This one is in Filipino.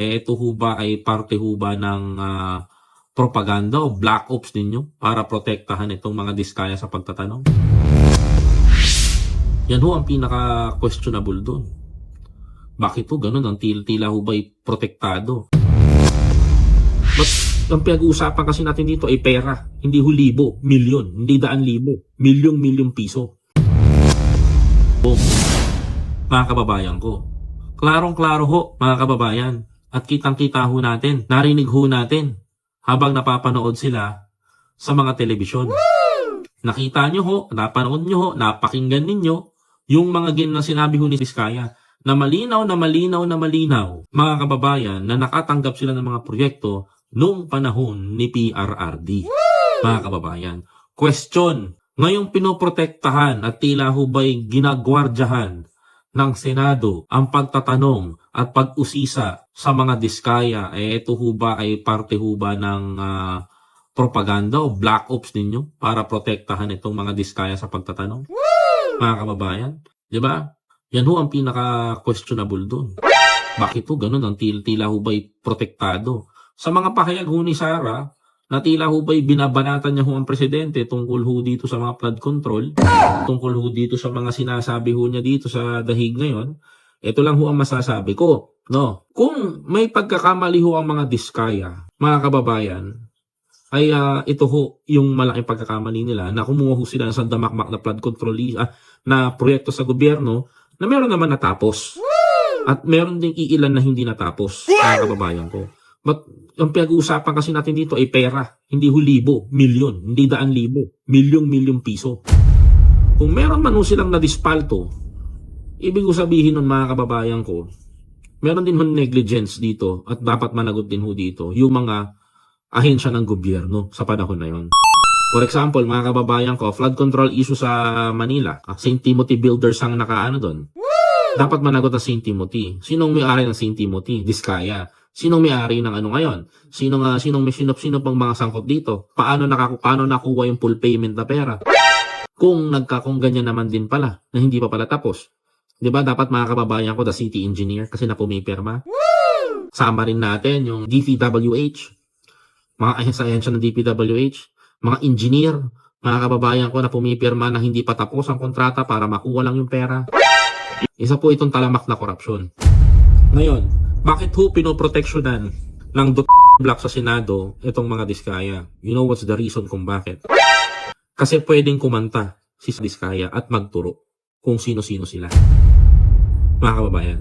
Eh, ito ho ba ay parte ho ba ng ah, propaganda o black ops ninyo para protektahan itong mga diskaya sa pagtatanong? Yan ho ang pinaka-questionable doon. Bakit ho ganun? Ang tila, tila ho ba'y protektado? But ang pinag-uusapan kasi natin dito ay pera. Hindi ho libo, milyon. Hindi daan libo. Milyong-milyong piso. Boom. Mga kababayan ko. Klarong-klaro ho, mga kababayan. At kitang-kita ho natin, narinig ho natin habang napapanood sila sa mga telebisyon. Nakita nyo ho, napanood nyo ho, napakinggan ninyo yung mga gin na sinabi ho ni Vizcaya na malinaw na malinaw na malinaw mga kababayan na nakatanggap sila ng mga proyekto noong panahon ni PRRD. Mga kababayan, question, ngayong pinoprotektahan at tila ho ba'y ginagwardyahan ng Senado ang pagtatanong at pag-usisa sa mga diskaya, eh ito ho ba ay parte ho ba ng ah, propaganda o black ops ninyo para protektahan itong mga diskaya sa pagtatanong? Mga kababayan, di ba? Yan ho ang pinaka-questionable doon. Bakit ho ganun? Ang tila, tila ho ba'y protektado? Sa mga pahayag ho ni Sara, na tila ho ba'y binabanatan niya ho ang presidente tungkol ho dito sa mga flood control, tungkol ho dito sa mga sinasabi ho niya dito sa dahig ngayon, ito lang ho ang masasabi ko. No, kung may pagkakamali ho ang mga diskaya, mga kababayan, ay ah, ito ho yung malaking pagkakamali nila na kumuha ho sila sa damakmak na flood control ah, na proyekto sa gobyerno na meron naman natapos. At meron ding iilan na hindi natapos, mga kababayan ko. But ang pinag-uusapan kasi natin dito ay pera, hindi ho libo, milyon, hindi daan libo, milyong-milyong piso. Kung meron man ho silang nadispalto, ibig ko sabihin nun mga kababayan ko, meron din ho negligence dito at dapat managot din ho dito yung mga ahensya ng gobyerno sa panahon na yon. For example, mga kababayan ko, flood control issue sa Manila. Ah, St. Timothy Builders ang nakaano doon. Dapat managot ang St. Timothy. Sinong may-ari ng St. Timothy? Diskaya. Sinong may-ari ng ano ngayon? Sinong uh, sinong may sinop-sinop ang mga sangkot dito? Paano nakaku paano nakuha yung full payment na pera? Kung nagka kung ganyan naman din pala na hindi pa pala tapos. 'Di ba dapat mga kababayan ko the city engineer kasi na pumipirma. Sama rin natin yung DPWH, mga ahensya-ahensya ng DPWH, mga engineer, mga kababayan ko na pumipirma na hindi pa tapos ang kontrata para makuha lang yung pera. Isa po itong talamak na korupsyon. Ngayon, bakit ho pinoproteksyonan ng dot block sa Senado itong mga diskaya? You know what's the reason kung bakit? Kasi pwedeng kumanta si diskaya at magturo kung sino-sino sila. Mga kababayan,